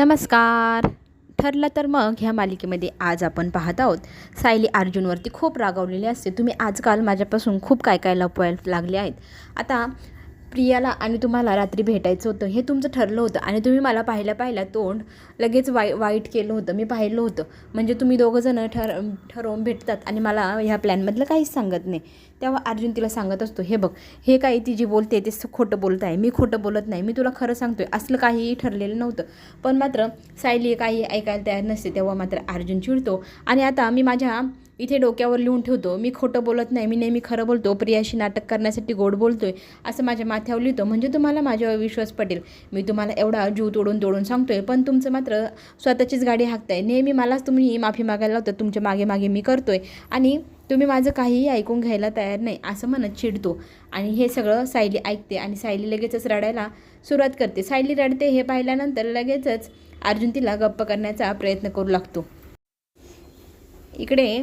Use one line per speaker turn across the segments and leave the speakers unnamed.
नमस्कार. ठरलं तर मग ह्या मालिकेमध्ये आज आपण पाहत आहोत. सायली अर्जुनवरती खूप रागावलेली असते. तुम्ही आजकाल माझ्यापासून खूप काय काय लपवायला लागले आहेत? आता प्रियाला आणि तुम्हाला रात्री भेटायचं होतं हे तुमचं ठरलं होतं आणि तुम्ही मला पाहिल्या पाहिल्या तोंड लगेच वाई वाईट केलं होतं मी पाहिलं होतं. म्हणजे तुम्ही दोघंजणं ठर ठरवून भेटतात आणि मला ह्या प्लॅनमधलं काहीच सांगत नाही. तेव्हा अर्जुन तिला सांगत असतो हे बघ हे काही ती जी बोलते ते स- खोटं बोलत आहे मी खोटं बोलत नाही मी तुला खरं सांगतोय असलं काहीही ठरलेलं नव्हतं. पण मात्र सायली काही ऐकायला तयार नसते तेव्हा मात्र अर्जुन चिडतो. आणि आता मी माझ्या इथे डोक्यावर लिहून ठेवतो मी खोटं बोलत नाही मी नेहमी खरं बोलतो प्रियाशी नाटक करण्यासाठी गोड बोलतोय असं माझ्या माथ्यावर लिहितो. म्हणजे तुम्हाला माझ्यावर विश्वास पटेल. मी तुम्हाला एवढा जीव तोडून तोडून सांगतोय पण तुमचं मात्र स्वतःचीच गाडी हाकताय. नेहमी मलाच तुम्ही माफी मागायला होतं तुमच्या मागे मागे मी करतोय. आणि तुम्ही माझं काहीही ऐकून घ्यायला तयार नाही असं म्हणत चिडतो. आणि हे सगळं सायली ऐकते आणि सायली लगेचच रडायला सुरुवात करते. सायली रडते हे पाहिल्यानंतर लगेचच अर्जुन तिला गप्प करण्याचा प्रयत्न करू लागतो. इकडे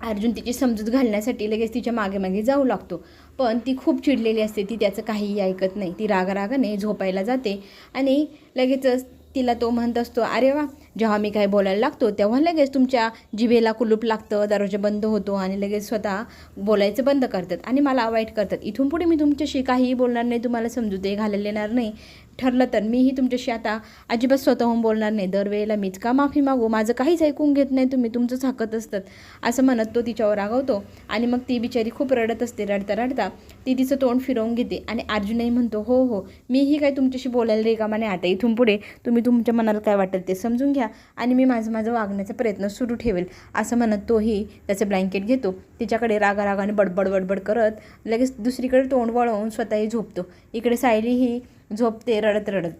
अर्जुन तिची समजूत घालण्यासाठी लगेच तिच्यामागे मागे जाऊ लागतो. पण ती खूप चिडलेली असते ती त्याचं काहीही ऐकत नाही. ती रागारागाने झोपायला जाते आणि लगेचच तिला तो म्हणत असतो अरे वा जेव्हा मी काय बोलायला लागतो तेव्हा लगेच तुमच्या जिभेला कुलूप लागतं दरवाजा बंद होतो आणि लगेच स्वतः बोलायचं बंद करतात आणि मला अवॉइड करतात. इथून पुढे मी तुमच्याशी काहीही बोलणार नाही तुम्हाला समजूतही घालायला येणार नाही. ठरलं तर मीही तुमच्याशी आता अजिबात स्वतःहून बोलणार नाही. दरवेळेला मीच का माफी मागू? माझं काहीच ऐकून घेत नाही. तुम्ही तुमचंच हाकत असतात. असं म्हणत तो तिच्यावर रागवतो आणि मग ती बिचारी खूप रडत असते. रडता रडता ती तिचं तोंड फिरवून घेते आणि अर्जुनही म्हणतो हो हो मीही काय तुमच्याशी बोलायला रे का माने आता इथून पुढे तुम्ही तुमच्या मनाला काय वाटेल ते समजून घ्या आणि मी माझं माझं वागण्याचा प्रयत्न सुरू ठेवेल. असं म्हणत तोही त्याचं ब्लँकेट घेतो. तिच्याकडे रागारागाने बडबड बडबड करत लगेच दुसरीकडे तोंड वळवून स्वतःही झोपतो. इकडे सायली ही झोपते रडत रडत.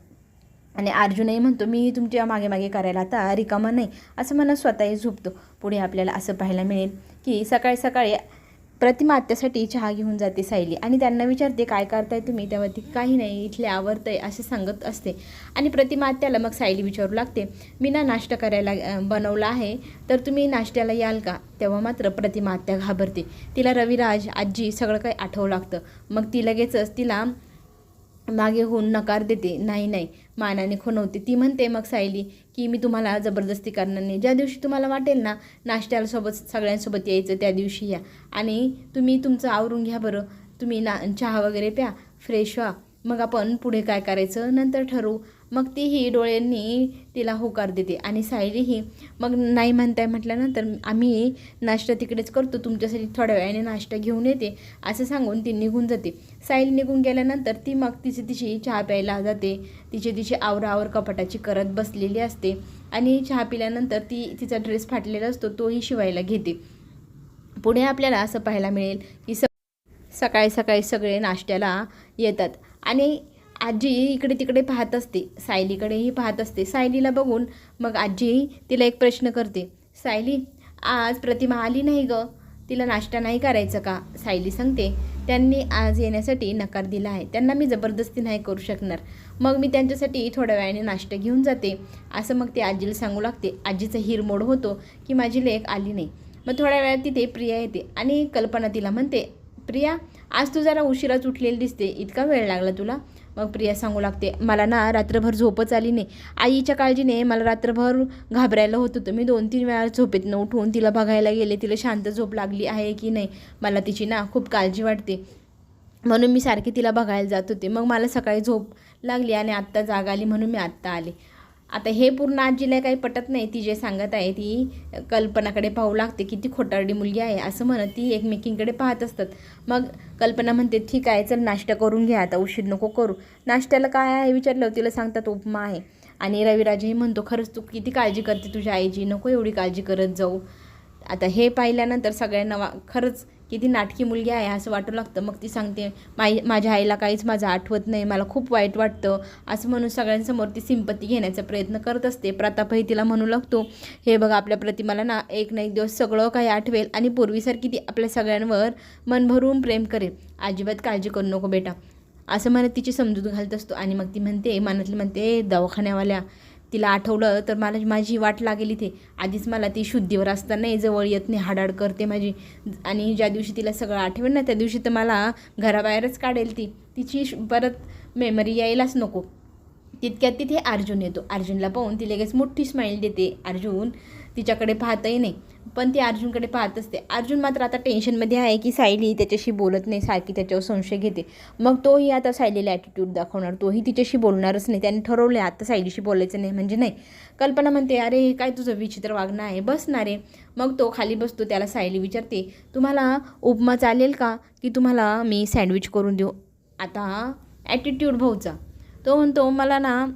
आणि अर्जुनही म्हणतो मी तुमच्या मागे मागे करायला आता रिकामा नाही. असं मला स्वतःही झोपतो. पुढे आपल्याला असं पाहायला मिळेल की सकाळी सकाळी प्रतिमा आत्यासाठी चहा घेऊन जाते सायली. आणि त्यांना विचारते काय करताय तुम्ही? तेव्हा ती काही नाही इथले आवडतंय असे सांगत असते. आणि प्रतिमा आत्याला मग सायली विचारू लागते मी ना नाश्ता करायला बनवला आहे तर तुम्ही नाश्त्याला याल का? तेव्हा मात्र प्रतिमा आत्या घाबरते. तिला रविराज आजी सगळं काही आठवं लागतं. मग ती लगेचच तिला मागे होऊन नकार देते. नाही नाही. मानाने खुणवते. ती म्हणते मग सायली की मी तुम्हाला जबरदस्ती करणार नाही. ज्या दिवशी तुम्हाला वाटेल ना नाश्त्याला सोबत सगळ्यांसोबत यायचं त्या दिवशी या. आणि तुम्ही तुमचं आवरून घ्या बरं. तुम्ही ना चहा वगैरे प्या फ्रेश व्हा. मग आपण पुढे काय करायचं? नंतर ठरवू. मग तीही डोळ्यांनी तिला होकार देते. आणि सायलीही मग नाही म्हणताय म्हटल्यानंतर आम्ही नाश्ता तिकडेच करतो तुमच्यासाठी थोड्या वेळाने नाश्ता घेऊन येते असं सांगून ती निघून जाते. सायली निघून गेल्यानंतर ती मग तिची तिची चहा प्यायला जाते. तिची तिची आवरावर कपाटाची करत बसलेली असते आणि चहा पिल्यानंतर ती तिचा ड्रेस फाटलेला असतो तोही शिवायला घेते. पुढे आपल्याला असं पाहायला मिळेल की स सकाळी सकाळी सगळे नाश्त्याला येतात आणि आजी इकडे तिकडे पाहत असते. सायलीकडेही पाहत असते. सायलीला बघून मग आजी तिला एक प्रश्न करते. सायली आज प्रतिमा आली नाही ग. तिला नाश्ता नाही करायचं का? सायली सांगते. त्यांनी आज येण्यासाठी नकार दिला आहे. त्यांना मी जबरदस्ती नाही करू शकणार. मग मी त्यांच्यासाठी थोड्या वेळाने नाश्ता घेऊन जाते. असं मग ते आजीला सांगू लागते. आजीचा हिरमोड होतो की माझी लेख आली नाही. मग थोड्या वेळात तिथे प्रिया येते आणि कल्पना तिला म्हणते प्रिया आज तू जरा उशिराच उठलेली दिसते. इतका वेळ लागला तुला. मग प्रिया सांगू लागते मला ना रात्रभर झोपच आली नाही. आईच्या काळजीने मला रात्रभर घाबरायला होत होतं. मी दोन तीन वेळा झोपेतनं उठून तिला बघायला गेले. तिला शांत झोप लागली आहे की नाही मला तिची ना खूप काळजी वाटते. म्हणून मी सारखी तिला बघायला जात होते. मग मला सकाळी झोप लागली आणि आत्ता जाग आली म्हणून मी आत्ता आले. आता हे पूर्ण आजीला काही पटत नाही. ती जे सांगत आहे ती कल्पनाकडे पाहू लागते की ती खोटारडी मुलगी आहे असं म्हणत ती एकमेकींकडे पाहत असतात. मग कल्पना म्हणते ठीक आहे चल नाश्ता करून घ्या आता उशीर नको करू. नाश्त्याला काय आहे विचारलं तिला सांगतात उपमा आहे. आणि रविराजही म्हणतो खरंच तू किती काळजी करते तुझ्या आईची नको एवढी काळजी करत जाऊ. आता हे पाहिल्यानंतर सगळ्यांना वा खरंच किती नाटकी मुलगी आहे असं वाटू लागतं. मग ती सांगते माई माझ्या आईला काहीच माझं आठवत नाही. मला खूप वाईट वाटतं. असं म्हणून सगळ्यांसमोर ती सिंपती घेण्याचा प्रयत्न करत असते. प्रतापही तिला म्हणू लागतो हे बघ आपल्या प्रतिमाला ना एक ना एक दिवस सगळं काही आठवेल आणि पूर्वीसारखी ती आपल्या सगळ्यांवर मन भरून प्रेम करेल. अजिबात काळजी करू नको बेटा. असं म्हणत तिची समजूत घालत असतो आणि मग ती म्हणते मनातली म्हणते दवाखान्यावाल्या तिला आठवलं तर मला माझी वाट लागेल इथे. आधीच मला ती शुद्धीवर असताना जवळ येत नाही हाडाड करते माझी. आणि ज्या दिवशी तिला सगळं आठवेल ना त्या दिवशी तर मला घराबाहेरच काढेल ती. तिची श- परत मेमरी यायलाच नको. तितक्यात तिथे अर्जुन येतो. अर्जुनला पाहून ती लगेच मोठी स्माईल देते. अर्जुन तिच्याकडे पाहतही नाही. पण ती अर्जुनकडे पाहत असते. अर्जुन मात्र आता टेन्शनमध्ये आहे की सायली त्याच्याशी बोलत नाही सारखी त्याच्यावर संशय घेते. मग तोही आता सायलीला ॲटिट्यूड दाखवणार. तोही तिच्याशी बोलणारच नाही. त्याने ठरवलं आहे आता सायलीशी बोलायचं नाही म्हणजे नाही. कल्पना म्हणते अरे हे काय तुझं विचित्र वागणं आहे? बसणारे मग तो खाली बसतो त्याला सायली विचारते तुम्हाला उपमा चालेल का? की तुम्हाला मी सँडविच करून देऊ? आता ॲटिट्यूड भाऊचा. तो म्हणतो मला ना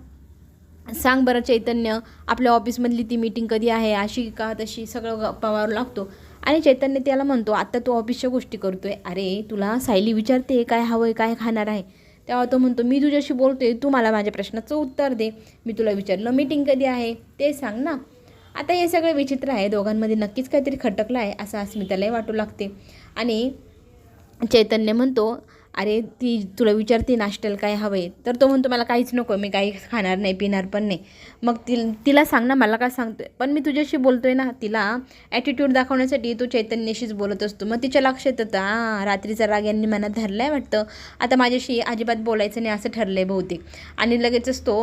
सांग बरं चैतन्य आपल्या ऑफिसमधली ती मीटिंग कधी आहे अशी का तशी सगळं गप्पा लागतो. आणि चैतन्य त्याला म्हणतो आत्ता तू ऑफिसच्या गोष्टी करतो आहे अरे तुला सायली विचारते काय हवं आहे काय खाणार आहे? तेव्हा तो म्हणतो मी तुझ्याशी बोलतोय तू मला माझ्या प्रश्नाचं उत्तर दे. मी तुला विचारलं मीटिंग कधी आहे? ते सांग ना. आता हे सगळं विचित्र आहे दोघांमध्ये नक्कीच काहीतरी खटकलं आहे असं अस्मितालाही वाटू लागते. आणि चैतन्य म्हणतो अरे ती तुला विचारते नाश्त्याला काय हवं आहे तर तो म्हणतो मला काहीच नको मी काही खाणार नाही पिणार पण नाही. मग ति तिला सांग ना मला काय सांगतोय. पण मी तुझ्याशी बोलतोय ना तिला ॲटिट्यूड दाखवण्यासाठी तू चैतन्याशीच बोलत असतो. मग तिच्या लक्षात येतं हां रात्रीचा राग यांनी मनात धरला आहे वाटतं. आता माझ्याशी अजिबात बोलायचं नाही असं ठरलं आहे बहुतेक. आणि लगेचच तो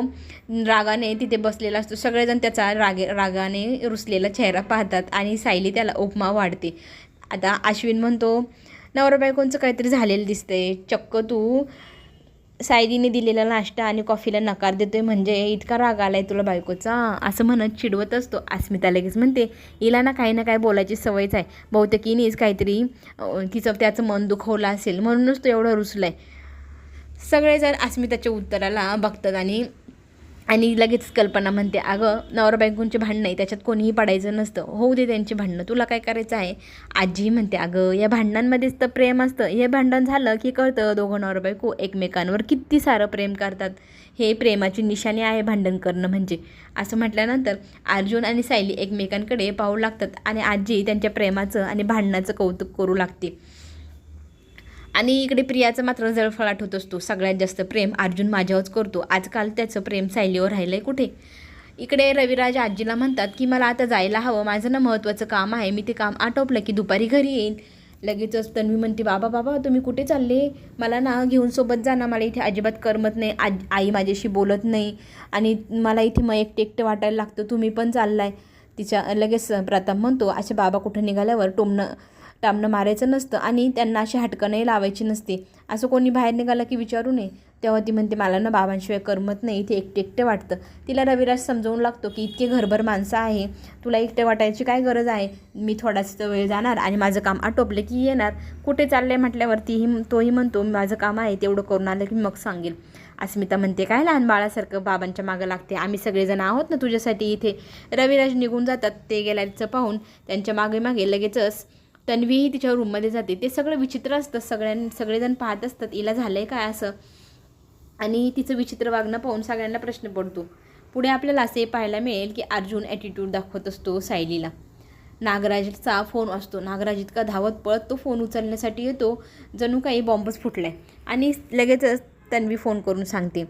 रागाने तिथे बसलेला असतो. सगळेजण त्याचा रागे रागाने रुसलेला चेहरा पाहतात आणि सायली त्याला उपमा वाढते. आता अश्विन म्हणतो नवरा बायकोंचं काहीतरी झालेलं दिसतंय. चक्क तू सायलीने दिलेला नाश्ता आणि कॉफीला नकार देतोय म्हणजे इतका राग आलाय तुला बायकोचा. असं म्हणत चिडवत असतो. अस्मिता लगेच म्हणते हिला ना काही ना काही बोलायची सवयच आहे. बहुतेक हिनेच काहीतरी तिचं त्याचं मन दुखवलं असेल म्हणूनच तो एवढा रुसलाय. सगळेजण अस्मिताच्या उत्तराला बघतात आणि आणि लगेच कल्पना म्हणते अगं नवरा बायकोंचे भांडणं आहे त्याच्यात कोणीही पडायचं नसतं. होऊ दे त्यांची भांडणं तुला काय करायचं आहे? आजी म्हणते अगं या भांडणांमध्येच तर प्रेम असतं. हे भांडण झालं की कळतं दोघं नवरा बायको एकमेकांवर किती सारं प्रेम करतात. हे प्रेमाची निशाणी आहे भांडण करणं म्हणजे. असं म्हटल्यानंतर अर्जुन आणि सायली एकमेकांकडे पाहू लागतात आणि आजी त्यांच्या प्रेमाचं आणि भांडणाचं कौतुक करू लागते. आणि इकडे प्रियाचं मात्र जळफळाट होत असतो. सगळ्यात जास्त प्रेम अर्जुन माझ्यावरच करतो. आजकाल त्याचं प्रेम सायलीवर राहिलं आहे कुठे? इकडे रविराज आजीला म्हणतात की मला आता जायला हवं. माझं ना महत्त्वाचं काम आहे. मी ते काम आटोपलं की दुपारी घरी येईन. लगेचच तन्वी म्हणते बाबा बाबा तुम्ही कुठे चालले? मला ना घेऊन सोबत जा ना. मला इथे अजिबात करमत नाही. आज आई माझ्याशी बोलत नाही. आणि मला इथे मग एकटे एकटं वाटायला लागतं. तुम्ही पण चाललाय. तिच्या लगेच प्रताप म्हणतो असे बाबा कुठं निघाल्यावर टोमणं टामणं मारायचं नसतं आणि त्यांना अशी हटकणंही लावायची नसते. असं कोणी बाहेर निघालं की विचारू नये. तेव्हा ती म्हणते मला ना बाबांशिवाय करमत नाही. इथे एकटे एकटे वाटतं. तिला रविराज समजावून लागतो की इतके घरभर माणसं आहे. तुला एकटे वाटायची काय गरज आहे? मी थोडासा वेळ जाणार आणि माझं काम आटोपलं की येणार. कुठे चाललंय म्हटल्यावरतीही तोही म्हणतो माझं काम आहे. तेवढं करून आलं की मग सांगेल. अस्मिता म्हणते काय लहान बाळासारखं बाबांच्या मागं लागते? आम्ही सगळेजण आहोत ना तुझ्यासाठी इथे? रविराज निघून जातात. ते गेल्याचं पाहून त्यांच्या मागे मागे लगेचच तन्वीही तिच्या रूममध्ये जाते. ते सगळं विचित्र असतं. सगळ्यां सगळेजण पाहत असतात हिला झालं आहे काय असं? आणि तिचं विचित्र वागणं पाहून सगळ्यांना प्रश्न पडतो. पुढे आपल्याला असे पाहायला मिळेल की अर्जुन ॲटिट्यूड दाखवत असतो सायलीला. नागराजचा फोन असतो. नागराज इतका धावत पळत तो फोन उचलण्यासाठी येतो. जणू काही बॉम्बच फुटला आहे आणि लगेचच तन्वी फोन करून सांगते.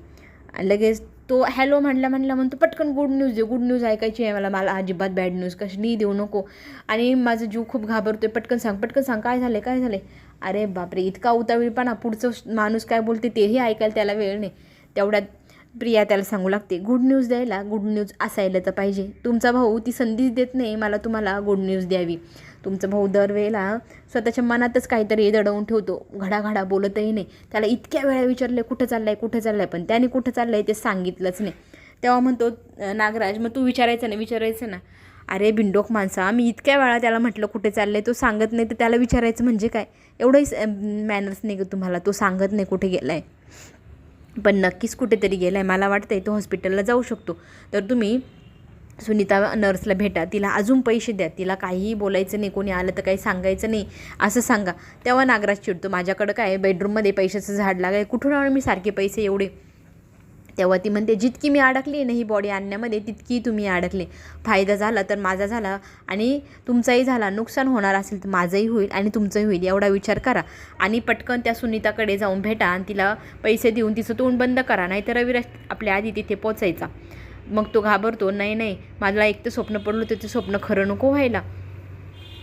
लगेच तो हॅलो म्हणला म्हणला म्हणतो पटकन गुड न्यूज दे गुड न्यूज ऐकायची आहे मला मला अजिबात बॅड न्यूज कशी देऊ नको. आणि माझं जीव खूप घाबरतो आहे पटकन सांग पटकन सांग काय झालं काय झालं अरे बापरे इतका उतावीळपणा पुढचं माणूस काय बोलते तेही ऐकायला त्याला वेळ नाही. तेवढ्यात प्रिया त्याला सांगू लागते गुड न्यूज द्यायला गुड न्यूज असायला तर पाहिजे. तुमचा भाऊ ती संधीच देत नाही मला तुम्हाला गुड न्यूज द्यावी. तुमचा भाऊ दरवेळेला स्वतःच्या मनातच काहीतरी दडवून ठेवतो घडाघडा बोलतही नाही. त्याला इतक्या वेळा विचारलं कुठं चाललंय कुठं चाललंय? पण त्याने कुठं चाललंय ते सांगितलंच नाही. तेव्हा म्हणतो नागराज मग तू विचारायचं ना विचारायचं ना. अरे बिंडोक माणसा मी इतक्या वेळा त्याला म्हटलं कुठे चाललं आहे तो सांगत नाही तर त्याला विचारायचं म्हणजे काय? एवढंही मॅनर्स नाही का तुम्हाला तो सांगत नाही कुठे गेला आहे पण नक्कीच कुठेतरी गेला आहे मला वाटतं आहे तो हॉस्पिटलला जाऊ शकतो. तर तुम्ही सुनीता नर्सला भेटा. तिला अजून पैसे द्या. तिला काहीही बोलायचं नाही कोणी आलं तर काही सांगायचं नाही असं सांगा. तेव्हा नागराज चिडतो. माझ्याकडं काय बेडरूममध्ये पैशाचं झाड लागाय. कुठून आणून मी सारखे पैसे एवढे? तेव्हा ती म्हणते जितकी मी अडकली ना ही बॉडी आणण्यामध्ये तितकी तुम्ही अडकले. फायदा झाला तर माझा झाला आणि तुमचाही झाला. नुकसान होणार असेल तर माझंही होईल आणि तुमचंही होईल. एवढा विचार करा. आणि पटकन त्या सुनीताकडे जाऊन भेटा आणि तिला पैसे देऊन तिचं तोंड बंद करा. नाहीतर रविराज आपल्या आधी तिथे पोचायचा. मग तो घाबरतो नाही नाही मला एक तर स्वप्न पडलं तर ते स्वप्न खरं नको व्हायला.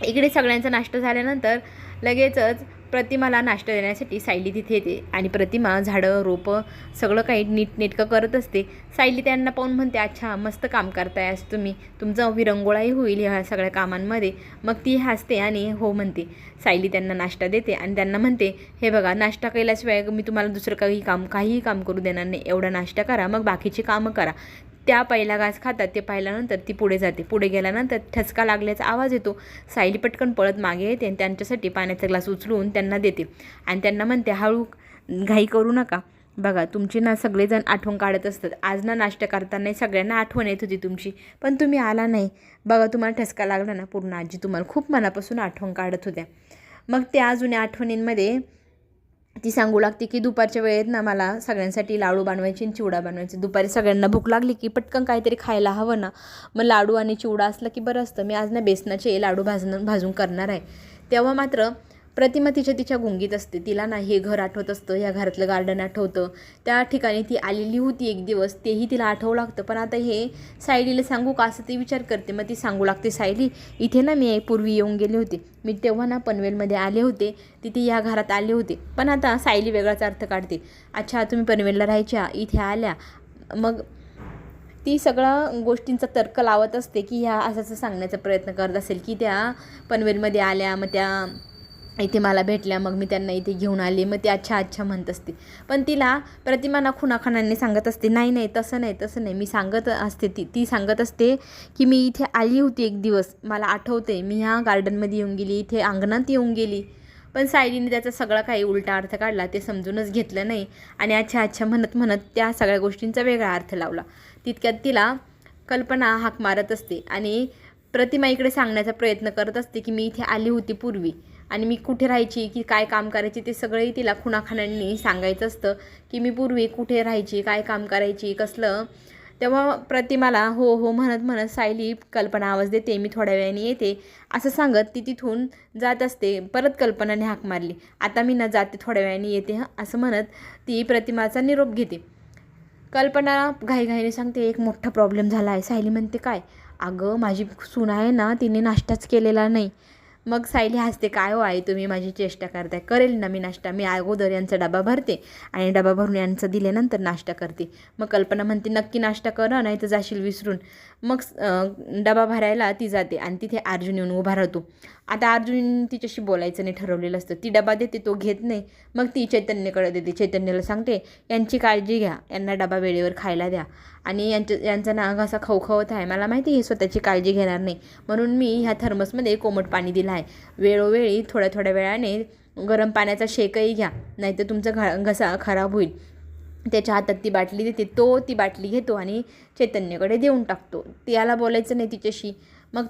इकडे सगळ्यांचा नाश्ता झाल्यानंतर लगेचच प्रतिमाला नाश्ता देण्यासाठी सायली तिथे येते. आणि प्रतिमा झाडं रोपं सगळं काही नीटनेटकं करत असते. सायली त्यांना पाहून म्हणते अच्छा मस्त काम करताय आज तुम्ही. तुमचा विरंगोळाही होईल ह्या सगळ्या कामांमध्ये. मग ती हसते आणि हो म्हणते. सायली त्यांना नाश्ता देते आणि त्यांना म्हणते हे बघा नाश्ता केल्याशिवाय मी तुम्हाला दुसरं काही काम काहीही काम करू देणार नाही. एवढा नाश्ता करा मग बाकीची कामं करा. त्या पहिला घास खातात ते पाहिल्यानंतर ती पुढे जाते. पुढे गेल्यानंतर ठसका लागल्याचा आवाज येतो. सायली पटकन पळत मागे येते आणि त्यांच्यासाठी पाण्याचा ग्लास उचलून त्यांना देते. आणि त्यांना म्हणते हळू घाई करू नका. बघा तुमची ना सगळेजण आठवण काढत असतात. आज ना नाश्ता करताना सगळ्यांना आठवण येत होती तुमची. पण तुम्ही आला नाही. बघा तुम्हाला ठसका लागला ना पूर्ण आजी. तुम्हाला खूप मनापासून आठवण काढत होत्या. मग त्या जुन्या आठवणींमध्ये ती सांगू लागते की दुपारच्या वेळेत ना मला सगळ्यांसाठी लाडू बनवायची आणि चिवडा बनवायची. दुपारी सगळ्यांना भूक लागली की पटकन काहीतरी खायला हवं ना. मग लाडू आणि चिवडा असला की बरं असतं. मी आज ना बेसनाचे लाडू भाजणं भाजून करणार आहे. तेव्हा मात्र प्रतिमा तिच्या तिच्या गुंगीत असते. तिला ना हे घर आठवत असतं ह्या घरातलं गार्डन आठवतं. त्या ठिकाणी ती आलेली होती एक दिवस. तेही तिला आठवं लागतं. पण आता हे सायलीला सांगू का असं ती विचार करते. मग ती सांगू लागते सायली इथे ना मी पूर्वी येऊन गेले होते. मी तेव्हा ना पनवेलमध्ये आले होते. तिथे या घरात आले होते. पण आता सायली वेगळाच अर्थ काढते. अच्छा तुम्ही पनवेलला राहायच्या? इथे आल्या. मग ती सगळ्या गोष्टींचा तर्क लावत असते की ह्या असं सांगण्याचा प्रयत्न करत असेल की त्या पनवेलमध्ये आल्या. मग त्या इथे मला भेटल्या मग मी त्यांना इथे घेऊन आले. मग ती अच्छा अच्छा म्हणत असते. पण तिला प्रतिमाना खुनाखानांनी सांगत असते नाही नाही तसं नाही तसं नाही. मी सांगत असते ती ती सांगत असते की मी इथे आली होती एक दिवस. मला आठवते मी ह्या गार्डनमध्ये येऊन गेली इथे अंगणात येऊन गेली. पण सायलीने त्याचा सगळा काही उलटा अर्थ काढला ते समजूनच घेतलं नाही. आणि अच्छा अच्छा म्हणत म्हणत त्या सगळ्या गोष्टींचा वेगळा अर्थ लावला. तितक्यात तिला कल्पना हाक मारत असते आणि प्रतिमा इकडे सांगण्याचा प्रयत्न करत असते की मी इथे आली होती पूर्वी. आणि मी कुठे राहायची की काय काम करायची ते सगळंही तिला खुणाखानांनी सांगायचं असतं की मी पूर्वी कुठे राहायची काय काम करायची कसलं. तेव्हा प्रतिमाला हो हो म्हणत म्हणत सायली कल्पना आवाज देते मी थोड्या वेळाने येते. असं सांगत ती तिथून जात असते परत कल्पनाने हाक मारली. आता मी ना जाते थोड्या वेळाने येते हं असं म्हणत ती प्रतिमाचा निरोप घेते. कल्पना घाईघाईने सांगते एक मोठा प्रॉब्लेम झाला आहे. सायली म्हणते काय? अगं माझी सून आहे ना तिने नाश्ताच केलेला नाही. मग सायली हसते काय हो आई तुम्ही माझी चेष्टा करताय. करेल ना मी नाश्ता. मी अगोदर यांचा डबा भरते आणि डबा भरून यांचा दिल्यानंतर नाश्ता करते. मग कल्पना म्हणते नक्की नाश्ता कर नाही तर जाशील विसरून. मग डबा भरायला ती जाते आणि तिथे अर्जुन येऊन उभा राहतो. आता अर्जुन तिच्याशी बोलायचं नाही ठरवलेलं असतं. ती डबा देते तो घेत नाही. मग ती चैतन्यकडे देते. चैतन्याला सांगते यांची काळजी घ्या. यांना डबा वेळेवर खायला द्या. आणि यांच्या यांचा नाग असा खवखवत आहे. मला माहिती आहे स्वतःची काळजी घेणार नाही. म्हणून मी ह्या थर्मसमध्ये कोमट पाणी दिलं आहे. वेळोवेळी थोड्या थोड्या वेळाने गरम पाण्याचा शेकही घ्या. नाहीतर तुमचा घ घसा खराब होईल. त्याच्या हातात ती बाटली देते. तो ती बाटली घेतो आणि चैतन्यकडे देऊन टाकतो. त्याला बोलायचं नाही तिच्याशी. मग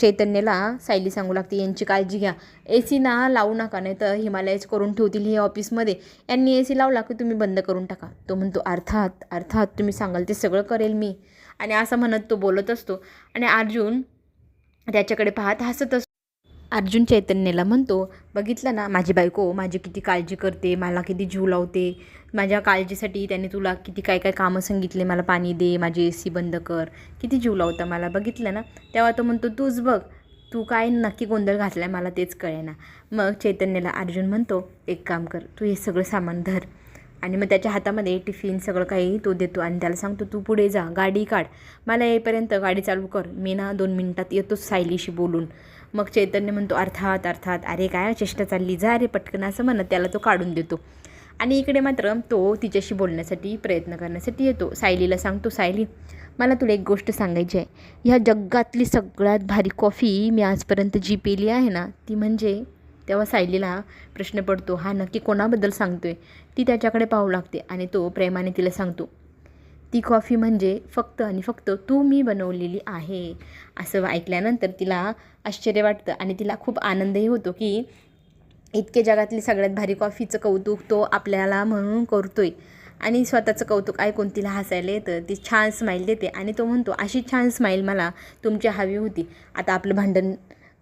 चैतन्यला सायली सांगू लागते यांची काळजी घ्या. ए सी ना लावू नका नाही तर हिमालयच करून ठेवतील हे ऑफिसमध्ये. यांनी ए सी लावला की तुम्ही बंद करून टाका. तो म्हणतो अर्थात अर्थात तुम्ही सांगाल ते सगळं करेल मी. आणि असं म्हणत तो बोलत असतो. आणि अर्जुन त्याच्याकडे पाहत हसत असतो. अर्जुन चैतन्यला म्हणतो बघितलं ना माझी बायको माझी किती काळजी करते मला किती जीव लावते. माझ्या काळजीसाठी त्याने तुला किती काय काय कामं सांगितले मला पाणी दे माझी ए सी बंद कर. किती जीव लावता मला बघितलं ना? तेव्हा तो म्हणतो तूच बघ तू काय नक्की गोंधळ घातला आहे मला तेच कळेना. मग चैतन्याला अर्जुन म्हणतो एक काम कर तू हे सगळं सामान धर आणि मग त्याच्या हातामध्ये टिफिन सगळं काही तो देतो आणि त्याला सांगतो तू पुढे जा गाडी काढ. मला येईपर्यंत गाडी चालू कर. मी ना दोन मिनटात येतोच सायलीशी बोलून. मग चैतन्य म्हणतो अर्थात अर्थात अरे काय चेष्टा चालली जा रे पटकन असं म्हणत त्याला तो काढून देतो. आणि इकडे मात्र तो तिच्याशी बोलण्यासाठी प्रयत्न करण्यासाठी येतो. सायलीला सांगतो सायली मला तुला एक गोष्ट सांगायची आहे. ह्या जगातली सगळ्यात भारी कॉफी मी आजपर्यंत जी पेली आहे ना ती म्हणजे तेव्हा सायलीला प्रश्न पडतो हा नक्की कोणाबद्दल सांगतो आहे ती त्याच्याकडे पाहू लागते आणि तो प्रेमाने तिला सांगतो ती कॉफी म्हणजे फक्त आणि फक्त तू मी बनवलेली आहे. असं ऐकल्यानंतर तिला आश्चर्य वाटतं आणि तिला खूप आनंदही होतो की इतके जगातली सगळ्यात भारी कॉफीचं कौतुक तो आपल्याला म्हणून करतोय. आणि स्वतःचं कौतुक ऐकून तिला हसायला येतं. ती छान स्माईल देते आणि तो म्हणतो अशी छान स्माईल मला तुमची हवी होती. आता आपलं भांडण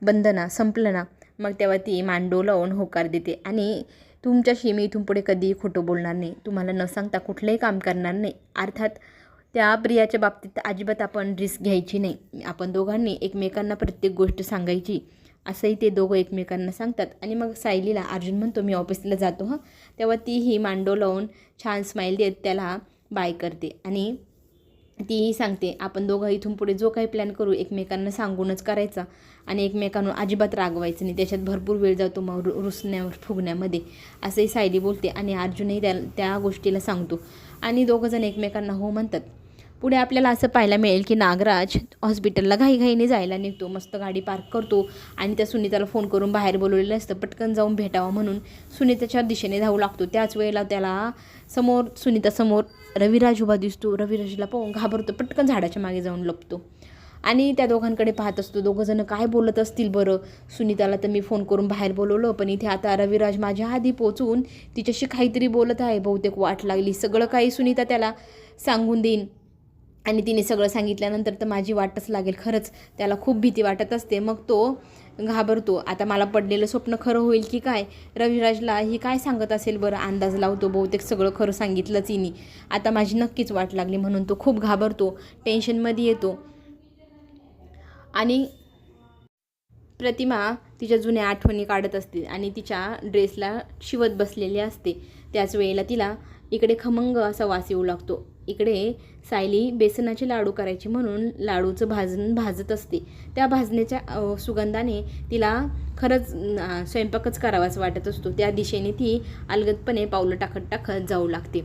बंद ना संपलं ना. मग तेव्हा ती मांडो लावून होकार देते आणि तुमच्याशी मी इथून पुढे कधीही खोटं बोलणार नाही. तुम्हाला न सांगता कुठलंही काम करणार नाही. अर्थात त्या प्रियाच्या बाबतीत अजिबात आपण रिस्क घ्यायची नाही. आपण दोघांनी एकमेकांना प्रत्येक गोष्ट सांगायची. असंही ते दोघं एकमेकांना सांगतात. आणि मग सायलीला अर्जुन म्हणतो मी ऑफिसला जातो हं. तेव्हा तीही मांडो लावून छान स्माईल देत त्याला बाय करते. आणि तीही सांगते. आपण दोघं इथून पुढे जो काही प्लॅन करू एकमेकांना सांगूनच करायचा आणि एकमेकांवर अजिबात रागवायचं नाही. त्याच्यात भरपूर वेळ जातो मग रु रुसण्यावर फुगण्यामध्ये. असंही सायली बोलते आणि अर्जुनही त्या त्या गोष्टीला सांगतो. आणि दोघंजण एकमेकांना हो म्हणतात. पुढे आपल्याला असं पाहायला मिळेल की नागराज हॉस्पिटलला घाईघाईने जायला निघतो. मस्त गाडी पार्क करतो आणि त्या सुनीताला फोन करून बाहेर बोलवलेलं असतं. पटकन जाऊन भेटावं म्हणून सुनीताच्या दिशेने धावू लागतो. त्याच वेळेला त्याला समोर सुनीतासमोर रविराज उभा दिसतो. रविराजला पाहून घाबरतो. पटकन झाडाच्या मागे जाऊन लपतो. आणि त्या दोघांकडे पाहत असतो. दोघंजणं काय बोलत असतील बरं? सुनीताला तर मी फोन करून बाहेर बोलवलं पण इथे आता रविराज माझ्या आधी पोचून तिच्याशी काहीतरी बोलत आहे. बहुतेक वाट लागली. सगळं काही सुनीता त्याला सांगून देईन. आणि तिने सगळं सांगितल्यानंतर तर माझी वाटच लागेल. खरंच त्याला खूप भीती वाटत असते. मग तो घाबरतो. आता मला पडलेलं स्वप्न खरं होईल की काय? रविराजला ही काय सांगत असेल बरं? अंदाज लावतो बहुतेक सगळं खरं सांगितलंच तिने आता माझी नक्कीच वाट लागली म्हणून तो खूप घाबरतो टेन्शनमध्ये येतो. आणि प्रतिमा तिच्या जुन्या आठवणी काढत असते आणि तिच्या ड्रेसला शिवत बसलेली असते. त्याच वेळेला तिला इकडे खमंग असा वास येऊ लागतो. इकडे सायली बेसनाचे लाडू करायचे म्हणून लाडूचं भाजून भाजत असते. त्या भाजण्याच्या सुगंधाने तिला खरंच स्वयंपाकच करावाच वाटत असतो. त्या दिशेने ती अलगदपणे पावलं टाकत टाकत जाऊ लागते.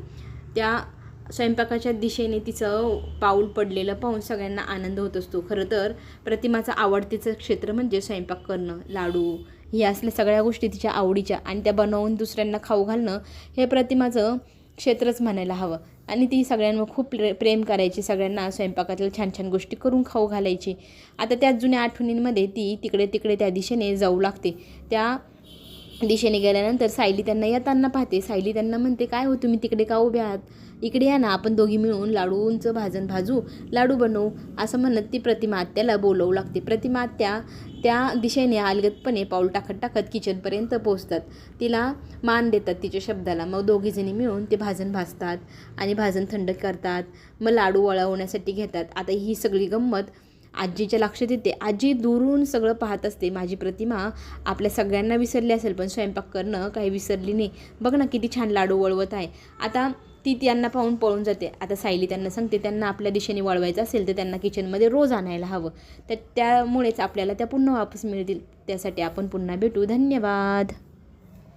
त्या स्वयंपाकाच्या दिशेने तिचं पाऊल पडलेलं पाहून सगळ्यांना आनंद होत असतो. खरं तर प्रतिमाचं आवडतीचं क्षेत्र म्हणजे स्वयंपाक करणं लाडू ह्या असल्या सगळ्या गोष्टी तिच्या आवडीच्या आणि त्या बनवून दुसऱ्यांना खाऊ घालणं हे प्रतिमाचं क्षेत्रच म्हणायला हवं. आणि ती सगळ्यांवर खूप प्रे प्रेम करायची सगळ्यांना स्वयंपाकातल्या छान छान गोष्टी करून खाऊ घालायची. आता त्या जुन्या आठवणींमध्ये ती तिकडे तिकडे त्या दिशेने जाऊ लागते. त्या दिशेने गेल्यानंतर सायली त्यांना येताना पाहते. सायली त्यांना म्हणते काय हो तुम्ही तिकडे का उभे आहात? इकडे या ना आपण दोघी मिळून लाडूंचं भाजन भाजू लाडू बनवू असं म्हणत ती प्रतिमा आत्याला बोलवू लागते. प्रतिमा आत्या त्या दिशेने अलगदपणे पाऊल टाकत टाकत किचनपर्यंत पोहोचतात. तिला मान देतात तिच्या शब्दाला. मग दोघीजणी मिळून ते भाजन भाजतात आणि भाजन थंड करतात. मग लाडू वळवण्यासाठी घेतात. आता ही सगळी गंमत आजीच्या लक्षात येते. आजी दुरून सगळं पाहत असते. माझी प्रतिमा आपल्या सगळ्यांना विसरली असेल पण स्वयंपाक करणं काही विसरली नाही. बघ ना किती छान लाडू वळवत आहे. आता ती त्यांना पाहून पळून जाते. आता सायली त्यांना सांगते त्यांना आपल्या दिशेने वळवायचं असेल तर त्यांना किचनमध्ये रोज आणायला हवं. तर त्यामुळेच आपल्याला त्या पुन्हा वापस मिळतील. त्यासाठी आपण पुन्हा भेटू. धन्यवाद.